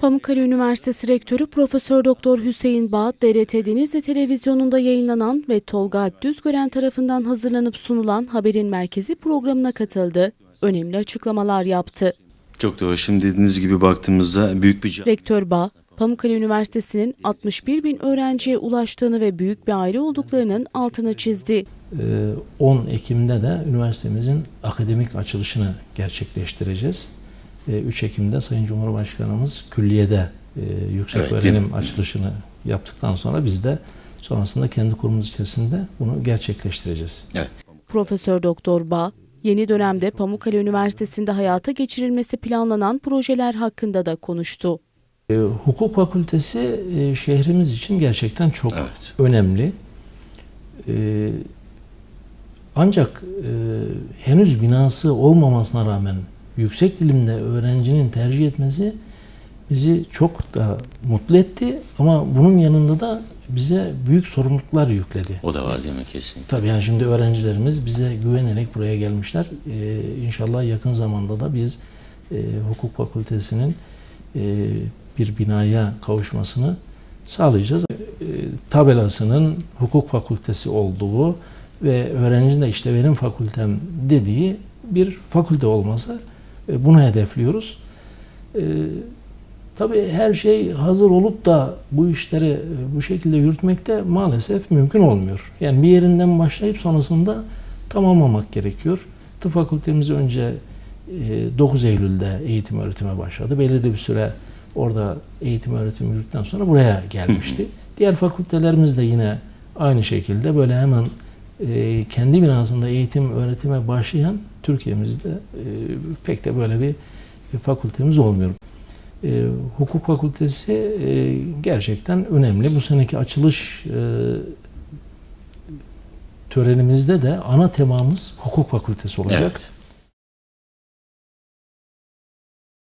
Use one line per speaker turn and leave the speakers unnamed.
Pamukkale Üniversitesi Rektörü Profesör Doktor Hüseyin Bağ, DRT Denizli Televizyonu'nda yayınlanan ve Tolga Düzgören tarafından hazırlanıp sunulan Haberin Merkezi programına katıldı. Önemli açıklamalar yaptı.
Çok doğru. Şimdi dediğiniz gibi baktığımızda büyük bir
Rektör Bağ, Pamukkale Üniversitesi'nin 61 bin öğrenciye ulaştığını ve büyük bir aile olduklarının altını çizdi.
Ee, 10 Ekim'de de üniversitemizin akademik açılışını gerçekleştireceğiz. Ee, 3 Ekim'de Sayın Cumhurbaşkanımız külliyede e, yüksek
Evet, değil
öğrenim açılışını yaptıktan sonra biz de sonrasında kendi kurumumuz içerisinde bunu gerçekleştireceğiz.
Evet.
Profesör Doktor Bağ, yeni dönemde Pamukkale Üniversitesi'nde hayata geçirilmesi planlanan projeler hakkında da konuştu.
E, hukuk fakültesi e, şehrimiz için gerçekten çok
Evet.
önemli. E, ancak e, henüz binası olmamasına rağmen yüksek dilimde öğrencinin tercih etmesi bizi çok da mutlu etti ama bunun yanında da bize büyük sorumluluklar yükledi.
O da var değil mi kesinlikle?
Tabii yani şimdi öğrencilerimiz bize güvenerek buraya gelmişler. Ee, inşallah yakın zamanda da biz e, hukuk fakültesinin e, bir binaya kavuşmasını sağlayacağız. E, tabelasının hukuk fakültesi olduğu ve öğrencinin de işte benim fakültem dediği bir fakülte olması bunu hedefliyoruz. E, Tabii her şey hazır olup da bu işleri e, bu şekilde yürütmekte maalesef mümkün olmuyor. Yani bir yerinden başlayıp sonrasında tamamlamak gerekiyor. Tıp fakültemiz önce e, 9 Eylül'de eğitim öğretime başladı. Belirli bir süre orada eğitim öğretim yürüttükten sonra buraya gelmişti. Diğer fakültelerimiz de yine aynı şekilde böyle hemen e, kendi binasında eğitim öğretime başlayan Türkiye'mizde e, pek de böyle bir fakültemiz olmuyor. E, hukuk fakültesi e, gerçekten önemli. Bu seneki açılış e, törenimizde de ana temamız hukuk fakültesi olacak.
Evet.